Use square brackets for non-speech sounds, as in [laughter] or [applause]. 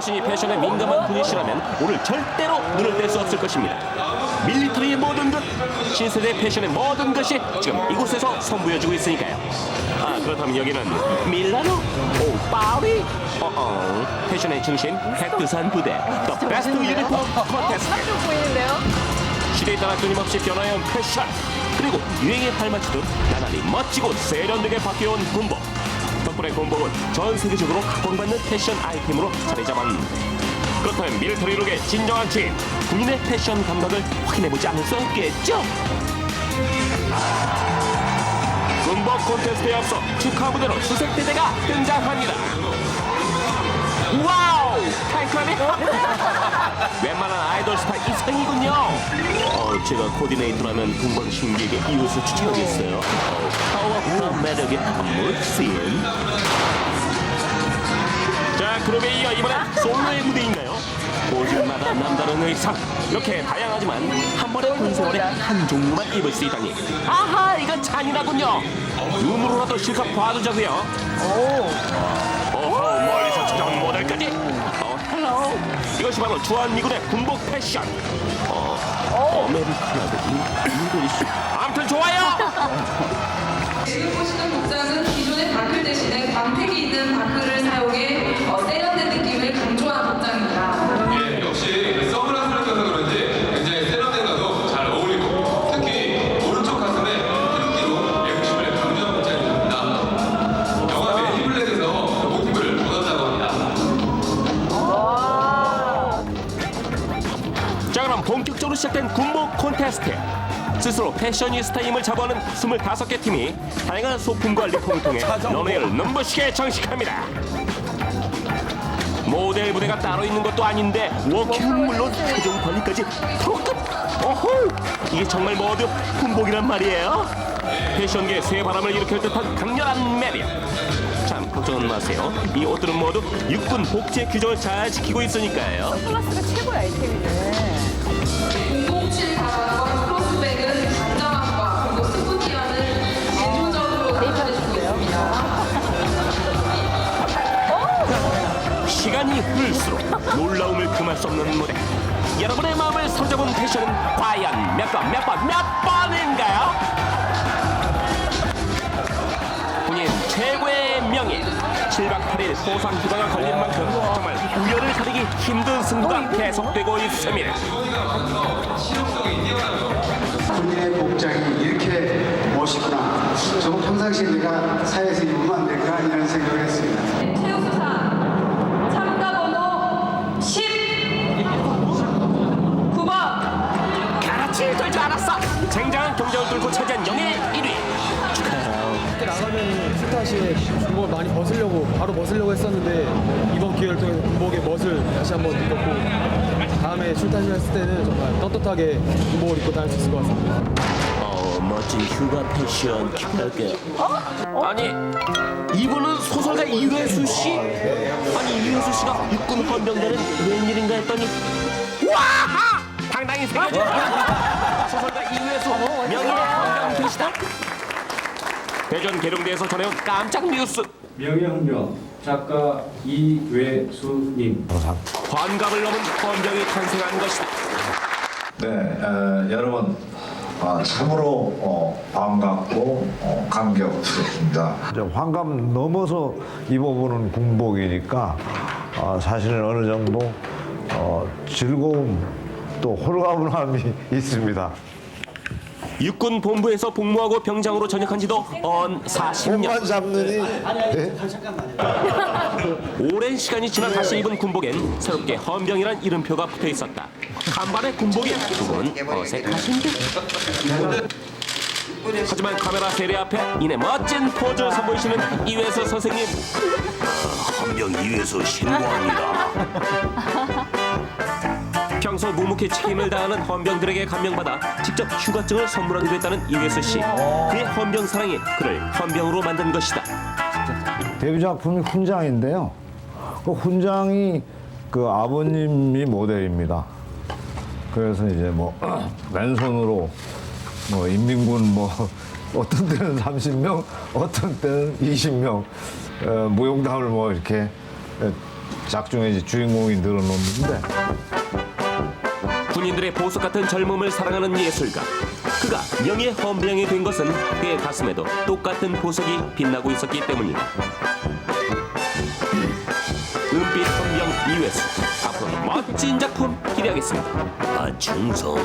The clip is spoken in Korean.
당신이 패션에 민감한 분이시라면 오늘 절대로 눈을 뗄 수 없을 것입니다. 밀리터리의 모든 것, 신세대 패션의 모든 것이 지금 이곳에서 선보여지고 있으니까요. 아 그렇다면 여기는 밀라노? 오 파리? 어어 패션의 중심 백두산 부대 The Best Uniform Contest 좀 보이는데요? 시대에 따라 끊임없이 변화해온 패션 그리고 유행에 발맞추듯 나날이 멋지고 세련되게 바뀌어온 군복 덕분에 군복은 전 세계적으로 각광받는 패션 아이템으로 자리 잡았는데 그렇다면 밀터리룩의 진정한 지인 국민의 패션 감각을 확인해보지 않을 수 없겠죠? 군복 콘테스트에 앞서 축하 무대로 수색 대대가 등장합니다 와우! 탱 크라니? [laughs] 웬만한 아이돌 스타 이상이군요. 어, 제가 코디네이터라면 동방신기에게 이웃을 추천하겠어요. 어, 파워풀한 매력의 멋진. 자, 그룹에 이어 이번엔 솔로의 무대인가요? 곳마다 남다른 의상. 이렇게 다양하지만 한 번에 군생활에 한 종류만 입을 수 있다니. 아하, 이건 잔인하군요. 눈으로라도 실컷 봐두자고요. 어 이것이 바로 주한미군의 군복 패션. 어, 아메리카나드 잉글리시. 아무튼 좋아요. 지금 보시는 복장은 기존의 바클 대신에 광택이 있는 바클을 시작된 군복 콘테스트. 스스로 패셔니스타임을 자부하는 25개 팀이 다양한 소품과 리폼을 통해 런웨이를 눈부시게 장식합니다. 모델 부대가 따로 있는 것도 아닌데 워킹은 물론 최종 관리까지 프로급. 어허, 이게 정말 모두 군복이란 말이에요. 패션계 새 바람을 일으킬 듯한 강렬한 매력. 참 걱정은 마세요. 이 옷들은 모두 육군 복제 규정을 잘 지키고 있으니까요. 플러스가 최고의 아이템이네. 놀라움을 금할 수 없는 무대. 여러분의 마음을 사로잡은 패션은 과연 몇 번, 몇 번, 몇 번인가요? 본인 최고의 명예. 7박 8일 소상 휴가가 걸린 만큼 정말 우열을 가리기 힘든 승부가 계속되고 있습니다. 군인의 복장이 이렇게 멋있구나. 저거 평상시에 내가 사회에서 입으면 안 될까 뚫고 차지한 영예 1위. 축하해요. 그때 나가면 스타시에 군복을 많이 벗으려고 바로 벗으려고 했었는데 이번 기회를 통해 서 군복의 멋을 다시 한번 느꼈고 다음에 출타시 했을 때는 정말 떳떳하게 군복을 입고 다닐 수 있을 것 같습니다. 어, 멋진 휴가 패션 기대할게요. 아니, 이분은 소설가 이회수 씨? 아니, 이회수 씨가 육군 헌병대는 웬일인가 했더니, 와하! 당당히 새겨 [laughs] 진 소설가 이회수 명예 헌병대시다. 대전 계룡대에서 전해온 깜짝 뉴스. 명예훈련 작가 이외수님 환갑을 넘은 헌병이 탄생한 것이다. 네, 에, 여러분 아, 참으로 어, 반갑고 어, 감격스럽습니다. 이제 환갑 넘어서 입어보는 군복이니까 어, 사실은 어느 정도 어, 즐거움 또 홀가분함이 [laughs] 있습니다. 육군 본부에서 복무하고 병장으로 전역한 지도 언 40년. 잡느니 [laughs] 오랜 시간이 지나 다시 입은 군복엔 새롭게 헌병이란 이름표가 붙어 있었다. 간발의 군복이 두분 어색하신데. 하지만 카메라 세례 앞에 이내 멋진 포즈 를 선보이시는 이회수 선생님. 헌병 이회수 신고합니다. 평소 묵묵히 책임을 다하는 헌병들에게 감명받아 직접 휴가증을 선물하기도 했다는 이회수 씨. 그의 헌병 사랑이 그를 헌병으로 만든 것이다. 데뷔 작품이 훈장인데요. 그 훈장이 그 아버님이 모델입니다. 그래서 이제 뭐 [clears throat] 맨손으로 뭐 인민군 뭐 [laughs] 어떤 때는 30명, 어떤 때는 20명 어, 무용담을 뭐 이렇게 에, 작중에 주인공이 늘어놓는데 군인들의 보석 같은 젊음을 사랑하는 예술가. 그가 명예 헌병이 된 것은 그의 가슴에도 똑같은 보석이 빛나고 있었기 때문이다. 은빛 헌병 이회수. 앞으로 멋진 작품 기대하겠습니다. 아, 충성.